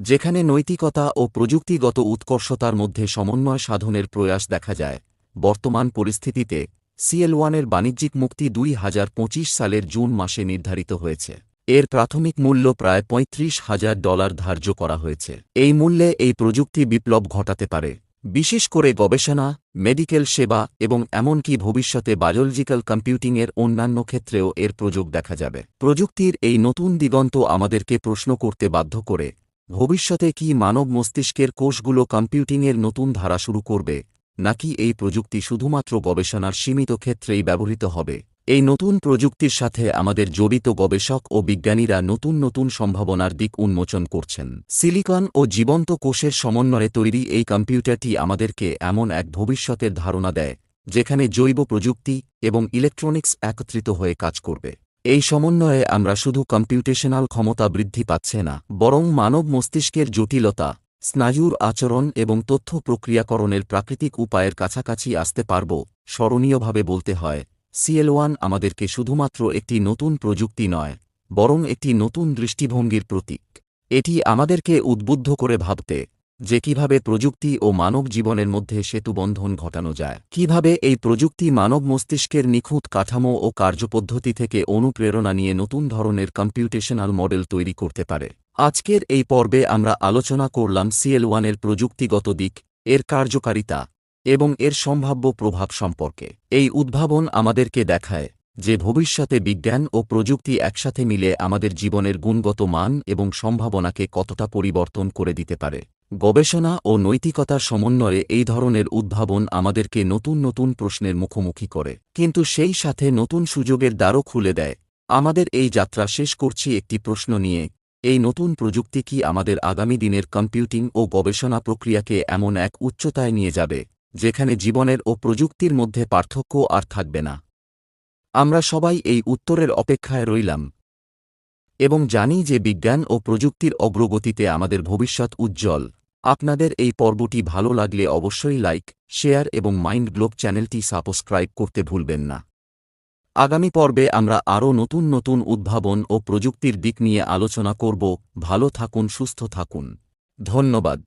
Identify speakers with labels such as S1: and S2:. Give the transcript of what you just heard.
S1: যেখানে নৈতিকতা ও প্রযুক্তিগত উৎকর্ষতার মধ্যে সমন্বয় সাধনের প্রয়াস দেখা যায়, বর্তমান পরিস্থিতিতে সিএল ওয়ানের বাণিজ্যিক মুক্তি দুই হাজার পঁচিশ সালের জুন মাসে নির্ধারিত হয়েছে। এর প্রাথমিক মূল্য প্রায় পঁয়ত্রিশ হাজার ডলার ধার্য করা হয়েছে। এই মূল্যে এই প্রযুক্তি বিপ্লব ঘটাতে পারে। বিশেষ করে গবেষণা, মেডিকেল সেবা এবং এমনকি ভবিষ্যতে বায়োলজিক্যাল কম্পিউটিংয়ের অন্যান্য ক্ষেত্রেও এর প্রযোগ দেখা যাবে। প্রযুক্তির এই নতুন দিগন্ত আমাদেরকে প্রশ্ন করতে বাধ্য করে ভবিষ্যতে কি মানব মস্তিষ্কের কোষগুলো কম্পিউটিংয়ের নতুন ধারা শুরু করবে, নাকি এই প্রযুক্তি শুধুমাত্র গবেষণার সীমিত ক্ষেত্রেই ব্যবহৃত হবে? এই নতুন প্রযুক্তির সাথে আমাদের জড়িত গবেষক ও বিজ্ঞানীরা নতুন নতুন সম্ভাবনার দিক উন্মোচন করছেন। সিলিকন ও জীবন্ত কোষের সমন্বয়ে তৈরি এই কম্পিউটারটি আমাদেরকে এমন এক ভবিষ্যতের ধারণা দেয়, যেখানে জৈব প্রযুক্তি এবং ইলেকট্রনিক্স একত্রিত হয়ে কাজ করবে। এই সমন্বয়ে আমরা শুধু কম্পিউটেশনাল ক্ষমতা বৃদ্ধি পাচ্ছে না, বরং মানব মস্তিষ্কের জটিলতা, স্নায়ুর আচরণ এবং তথ্য প্রক্রিয়াকরণের প্রাকৃতিক উপায়ের কাছাকাছি আসতে পারব, স্মরণীয়ভাবে বলতে হয়। সিএল ওয়ান আমাদেরকে শুধুমাত্র একটি নতুন প্রযুক্তি নয়, বরং একটি নতুন দৃষ্টিভঙ্গির প্রতীক। এটি আমাদেরকে উদ্বুদ্ধ করে ভাবতে যে কীভাবে প্রযুক্তি ও মানব জীবনের মধ্যে সেতুবন্ধন ঘটানো যায়। কীভাবে এই প্রযুক্তি মানব মস্তিষ্কের নিখুঁত কাঠামো ও কার্যপদ্ধতি থেকে অনুপ্রেরণা নিয়ে নতুন ধরনের কম্পিউটেশনাল মডেল তৈরি করতে পারে। আজকের এই পর্বে আমরা আলোচনা করলাম সিএল ওয়ানের প্রযুক্তিগত দিক, এর কার্যকারিতা এবং এর সম্ভাব্য প্রভাব সম্পর্কে। এই উদ্ভাবন আমাদেরকে দেখায় যে ভবিষ্যতে বিজ্ঞান ও প্রযুক্তি একসাথে মিলে আমাদের জীবনের গুণগত মান এবং সম্ভাবনাকে কতটা পরিবর্তন করে দিতে পারে। গবেষণা ও নৈতিকতার সমন্বয়ে এই ধরনের উদ্ভাবন আমাদেরকে নতুন নতুন প্রশ্নের মুখোমুখি করে। কিন্তু সেই সাথে নতুন সুযোগের দ্বারও খুলে দেয়। আমাদের এই যাত্রা শেষ করছি একটি প্রশ্ন নিয়ে। এই নতুন প্রযুক্তি কি আমাদের আগামী দিনের কম্পিউটিং ও গবেষণা প্রক্রিয়াকে এমন এক উচ্চতায় নিয়ে যাবে, যেখানে জীবনের ও প্রযুক্তির মধ্যে পার্থক্য আর থাকবে না? আমরা সবাই এই উত্তরের অপেক্ষায় রইলাম। এবং জানি যে বিজ্ঞান ও প্রযুক্তির অগ্রগতিতে আমাদের ভবিষ্যৎ উজ্জ্বল। আপনাদের এই পর্বটি ভালো লাগলে অবশ্যই লাইক, শেয়ার এবং মাইন্ড গ্লোব চ্যানেলটি সাবস্ক্রাইব করতে ভুলবেন না। আগামী পর্বে আমরা আরও নতুন নতুন উদ্ভাবন ও প্রযুক্তির দিক নিয়ে আলোচনা করব। ভালো থাকুন, সুস্থ থাকুন। ধন্যবাদ।